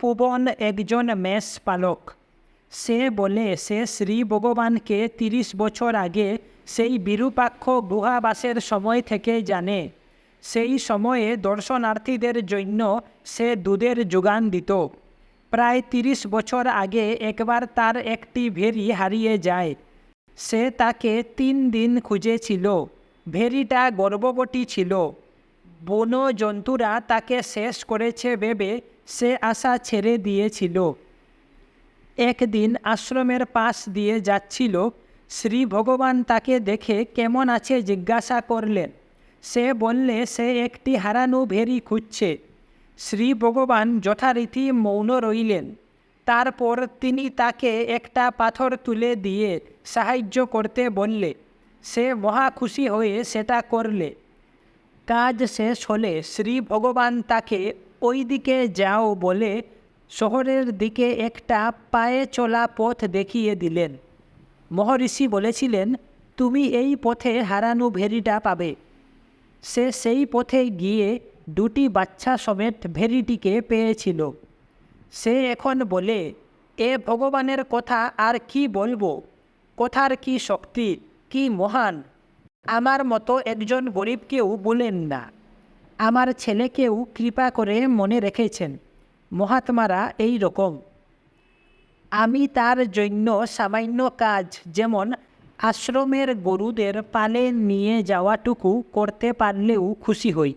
পুবন একজন মেষ পালক। সে বলে, সে শ্রী ভগবানকে তিরিশ বছর আগে সেই বিরূপাক্ষ গুহাবাসের সময় থেকে জানে। সেই সময়ে দর্শনার্থীদের জন্য সে দুধের যোগান দিত। প্রায় তিরিশ বছর আগে একবার তার একটি ভেরি হারিয়ে যায়। সে তাকে তিন দিন খুঁজেছিল। ভেরিটা গর্ভবতী ছিল। বন জন্তুরা তাকে শেষ করেছে ভেবে সে আশা ছেড়ে দিয়েছিল। একদিন আশ্রমের পাশ দিয়ে যাচ্ছিল, শ্রী ভগবান তাকে দেখে কেমন আছে জিজ্ঞাসা করলেন। সে বললে, সে একটি হারানো ভেরি খুঁজছে। শ্রী ভগবান যথারীতি মৌন রইলেন। তারপর তিনি তাকে একটা পাথর তুলে দিয়ে সাহায্য করতে বললে। সে মহা খুশি হয়ে সেটা করলে। কাজ শেষ হলে শ্রী ভগবান তাকে ওই দিকে যাও বলে শহরের দিকে একটা পায়ে চলা পথ দেখিয়ে দিলেন। মহর্ষি বলেছিলেন, তুমি এই পথে হারানো ভেরিটা পাবে। সে সেই পথে গিয়ে দুটি বাচ্চা সমেত ভেরিটিকে পেয়েছিল। সে এখন বলে, এ ভগবানের কথা আর কি বলব? কথার কি শক্তি? কি মহান? আমার মতো একজন গরিবকেও বলেন না। আমার ছেলেকেও কৃপা করে মনে রেখেছেন। মহাত্মারা এই রকম। আমি তার জন্য সামান্য কাজ, যেমন আশ্রমের গরুদের পালে নিয়ে যাওয়াটুকু করতে পারলেও খুশি হই।